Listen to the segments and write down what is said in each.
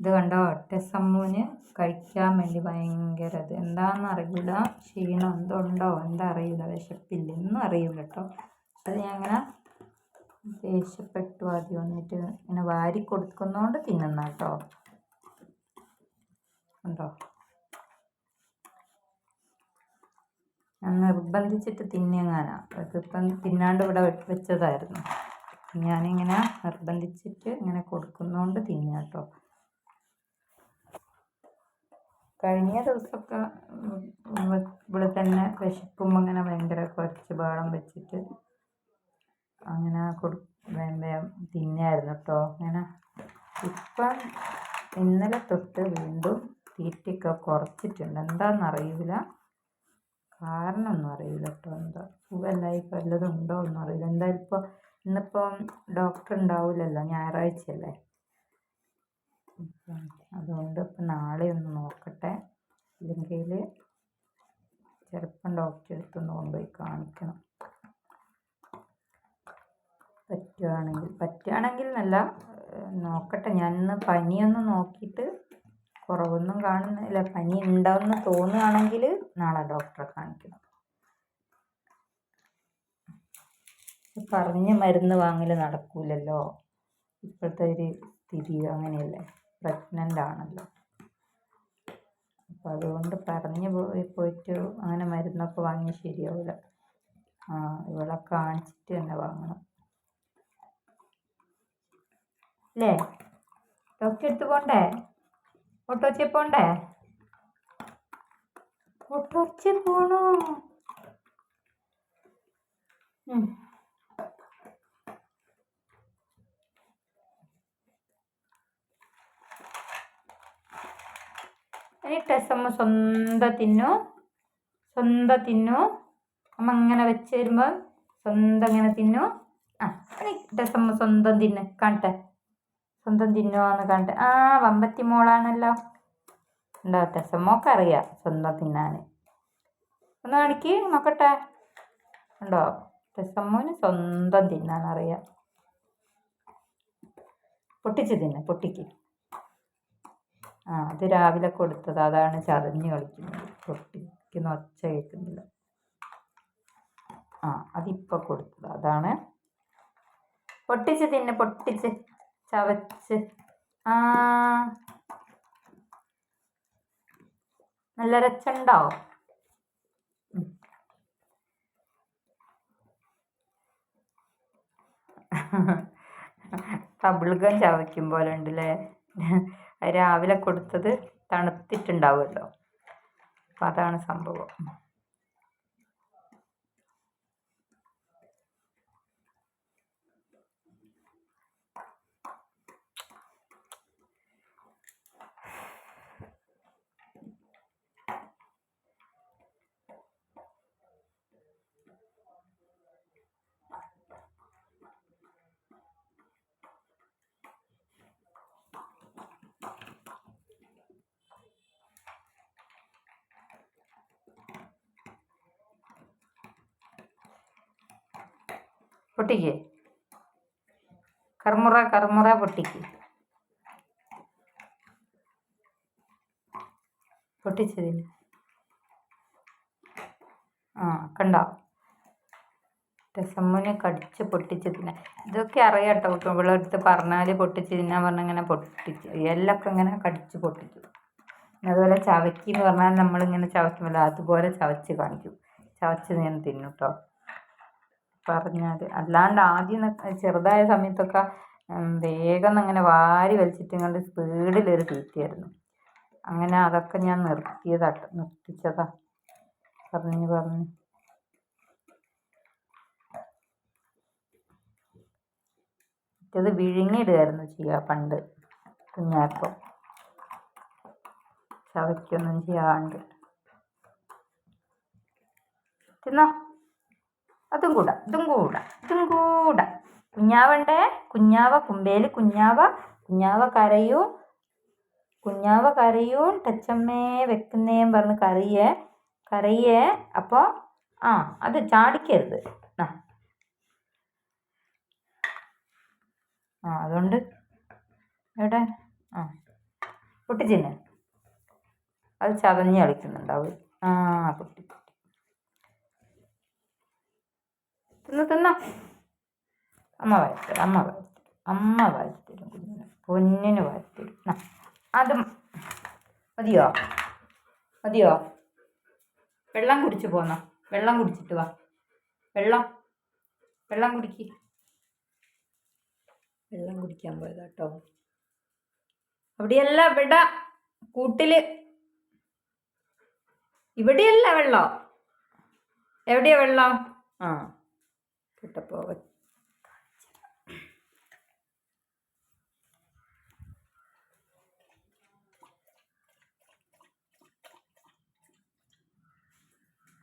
ഇത് കണ്ടോ? ഒറ്റസമ്മൂന് കഴിക്കാൻ വേണ്ടി ഭയങ്കര ഇത് എന്താണെന്ന് അറിയില്ല ക്ഷീണം എന്തുണ്ടോ? എന്താ അറിയില്ല വിശപ്പില്ല. ഒന്നും അറിയില്ല കേട്ടോ. അത് ഞാൻ ഇങ്ങനെ ദേഷ്യപ്പെട്ടു ആദ്യം വന്നിട്ട് ഇങ്ങനെ വാരി കൊടുക്കുന്നതുകൊണ്ട് തിന്നുന്ന കേട്ടോ. ഉണ്ടോ ഞാൻ നിർബന്ധിച്ചിട്ട് തിന്നിയങ്ങാനാ അതിപ്പം തിന്നാണ്ട് ഇവിടെ വെച്ചതായിരുന്നു. ഞാനിങ്ങനെ നിർബന്ധിച്ചിട്ട് ഇങ്ങനെ കൊടുക്കുന്നതുകൊണ്ട് തിന്നുക കേട്ടോ. കഴിഞ്ഞ ദിവസമൊക്കെ ഇവിടെ തന്നെ വിശക്കുമ്പോൾ അങ്ങനെ ഭയങ്കര കുറച്ച് ബഹളം വെച്ചിട്ട് അങ്ങനെ കൊടു വേഗം വേഗം തിന്നായിരുന്നു കേട്ടോ അങ്ങനെ ഇപ്പം ഇന്നലെ തൊട്ട് വീണ്ടും തീറ്റയൊക്കെ കുറച്ചിട്ടുണ്ട്. എന്താണെന്നറിയില്ല കാരണമൊന്നും അറിയില്ല കേട്ടോ എന്താ സുഖമല്ലായി വല്ലതും ഉണ്ടോ ഒന്നും അറിയില്ല എന്തായാലും ഇപ്പോൾ ഇന്നിപ്പം ഡോക്ടർ ഉണ്ടാവില്ലല്ലോ ഞായറാഴ്ചയല്ലേ? അതുകൊണ്ട് ഇപ്പം നാളെ ഒന്ന് നോക്കട്ടെ. ഇല്ലെങ്കിൽ ചിലപ്പം ഡോക്ടറെ അടുത്തൊന്ന് കൊണ്ടുപോയി കാണിക്കണം. പറ്റുകയാണെങ്കിൽ പറ്റുകയാണെങ്കിൽ എന്നല്ല നോക്കട്ടെ. ഞാൻ ഇന്ന് പനിയൊന്ന് നോക്കിയിട്ട് കുറവൊന്നും കാണുന്നില്ല. പനി ഉണ്ടാവുമെന്ന് തോന്നുകയാണെങ്കിൽ നാളെ ഡോക്ടറെ കാണിക്കണം. പറഞ്ഞ് മരുന്ന് വാങ്ങൽ നടക്കൂലല്ലോ. ഇപ്പോഴത്തെ ഒരു സ്ഥിതി അങ്ങനെയല്ലേ? പ്രഗ്നന്റ് ആണല്ലോ. അപ്പോൾ അതുകൊണ്ട് പറഞ്ഞ് പോയി പോയിട്ട് അങ്ങനെ മരുന്നൊക്കെ വാങ്ങി ശരിയാവില്ല ആ ഇവളെ കാണിച്ചിട്ട് തന്നെ വാങ്ങണം. അല്ലേ ഡോക്ടർ എടുത്ത് പോണ്ടേ? ഓട്ടോച്ച പോണ്ടേ? ഓട്ടോച്ച പോണോ? ഇനി ടെസ്സമ്മ സ്വന്തം തിന്നു. സ്വന്തം തിന്നു. അമ്മ അങ്ങനെ വെച്ച് വരുമ്പോൾ സ്വന്തം ഇങ്ങനെ തിന്നു. ആ ഇനി ടെസ്സമ്മ സ്വന്തം തിന്ന്. കാണട്ടെ സ്വന്തം തിന്നുവാന്ന് കാണട്ടെ ആ വമ്പത്തി മോളാണല്ലോ ഉണ്ടോ ടെസ്സമ്മക്ക് അറിയാം സ്വന്തം തിന്നാൻ ഒന്ന് കാണിക്ക് നോക്കട്ടെ. ഉണ്ടോ ടെസ്സമ്മൂന് സ്വന്തം തിന്നാൻ അറിയാം പൊട്ടിച്ച് തിന്നു പൊട്ടിക്ക്. ആ അത് രാവിലെ കൊടുത്തത്. അതാണ് ചതഞ്ഞ് കളിക്കുന്നത്. പൊട്ടിക്കുന്ന ഒച്ച കേൾക്കുന്നില്ല. ആ അതിപ്പോൾ കൊടുത്തത്. അതാണ്. പൊട്ടിച്ച് തിന്നെ പൊട്ടിച്ച് ചവച്ച്. ആ. നല്ല രച്ചുണ്ടോ ബബിൾഗം ചവയ്ക്കും പോലെ ഉണ്ടല്ലേ? രാവിലെ കൊടുത്തത് തണുത്തിട്ടുണ്ടാവുമല്ലോ. അപ്പം അതാണ് സംഭവം. പൊട്ടിക്ക്. കർമുറ കർമുറ പൊട്ടിക്ക്. പൊട്ടിച്ചതിൽ ആ കണ്ടോ? രസമ്മുനെ കടിച്ച് പൊട്ടിച്ച് തിന്നാൻ ഇതൊക്കെ അറിയാം കേട്ടോ. ഇവളെടുത്ത് പറഞ്ഞാൽ പൊട്ടിച്ച് തിന്നാൻ പറഞ്ഞാൽ ഇങ്ങനെ പൊട്ടിച്ച്. എല്ലൊക്കെ ഇങ്ങനെ കടിച്ച് പൊട്ടിക്കും. അതുപോലെ ചവയ്ക്ക് എന്ന് പറഞ്ഞാൽ നമ്മളിങ്ങനെ ചവയ്ക്കുമല്ലോ അതുപോലെ ചവച്ച് കാണിക്കും. ചവച്ച് ഞാൻ തിന്നു കേട്ടോ പറഞ്ഞാൽ അല്ലാണ്ട് ആദ്യം ചെറുതായ സമയത്തൊക്കെ വേഗം അങ്ങനെ വാരി വലിച്ചിട്ട് സ്പീഡിലൊരു തീറ്റയായിരുന്നു. അങ്ങനെ അതൊക്കെ ഞാൻ നിർത്തിയതാട്ടോ നിർത്തിച്ചതാ. പറഞ്ഞ് പറഞ്ഞ്. മറ്റേത് വിഴുങ്ങിയിടുകയായിരുന്നു ചെയ്യുക പണ്ട് കുഞ്ഞായപ്പം. ചവയ്ക്കൊന്നും ചെയ്യാണ്ട്. തിന്നോ? അതും കൂട ഇതും കൂട ഇതും കൂട കുഞ്ഞാവണ്ടേ? കുഞ്ഞാവ കുമ്പേൽ കുഞ്ഞാവ കുഞ്ഞാവ കരയൂ കുഞ്ഞാവ കരയൂ ടച്ചമ്മേ വെക്കുന്നേം പറഞ്ഞ് കറിയേ കറിയേ അപ്പോൾ ആ അത് ചാടിക്കരുത്. ആ. ആ അതുകൊണ്ട് എവിടെ? ആ. പൊട്ടിച്ചിന്നെ അത് ചതഞ്ഞ് കളിക്കുന്നുണ്ടാവും ആ പൊട്ടി. തിന്ന് തിന്ന? അമ്മ വായിത്തരും അമ്മ വായിത്തരും അമ്മ വായിത്തരും കുഞ്ഞിന് പൊന്നിന് വായിത്തരും അത് മതിയോ? മതിയോ? വെള്ളം കുടിച്ച് പോന്നോ? വെള്ളം കുടിച്ചിട്ട് വാ. വെള്ളം വെള്ളം കുടിക്ക്. വെള്ളം കുടിക്കാൻ പോയതാ കേട്ടോ അവിടെയല്ല ഇവിടെ കൂട്ടിൽ. ഇവിടെയല്ല വെള്ളം. എവിടെയാ വെള്ളം? ആ. കിട്ടപ്പോ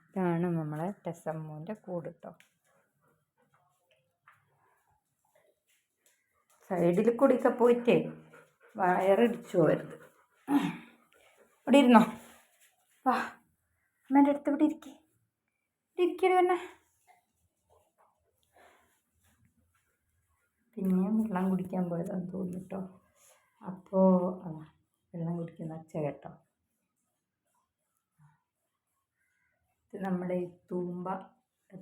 ഇതാണ് നമ്മളെ ടെസമ്മൂന്റെ കൂട് കേട്ടോ സൈഡിൽ കൂടിയൊക്കെ പോയിട്ടേ വയറിടിച്ചു പോകരുത് ഇവിടെ ഇരുന്നോ വാ അമ്മേന്റെ അടുത്ത് ഇവിടെ ഇരിക്കേ. ഇരിക്കരുത് തന്നെ പിന്നെയും വെള്ളം കുടിക്കാൻ പോയതാന്ന് തോന്നുന്നു കേട്ടോ അപ്പോൾ അതാ വെള്ളം കുടിക്കുന്ന അച്ഛ കേട്ടോ. ഇത് നമ്മുടെ ഈ തൂമ്പ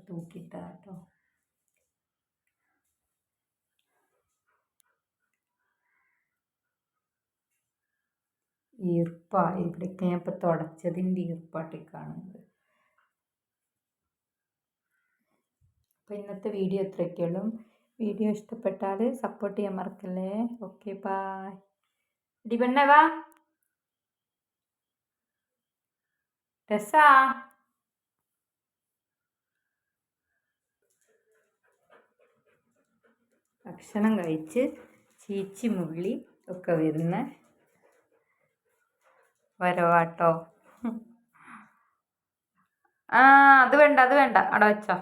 തൂക്കിയിട്ട കേട്ടോ ഈർപ്പ ഇവിടേക്ക് ഞാൻ ഇപ്പോൾ തുടച്ചതിന്റെ ഈർപ്പാട്ടി കാണുന്നത്. അപ്പോൾ ഇന്നത്തെ വീഡിയോ ഇത്രയൊക്കെയുള്ളൂ. വീഡിയോ ഇഷ്ടപ്പെട്ടാൽ സപ്പോർട്ട് ചെയ്യാൻ മറക്കല്ലേ? ഓക്കെ ബായ് ഇടി പെണ്ണേ വാ. രസാ. ഭക്ഷണം കഴിച്ച് ചീച്ചി മുള്ളി ഒക്കെ വരുന്ന വരവാട്ടോ. ആ അത് വേണ്ട അത് വേണ്ട. അവിടെ വെച്ചോ.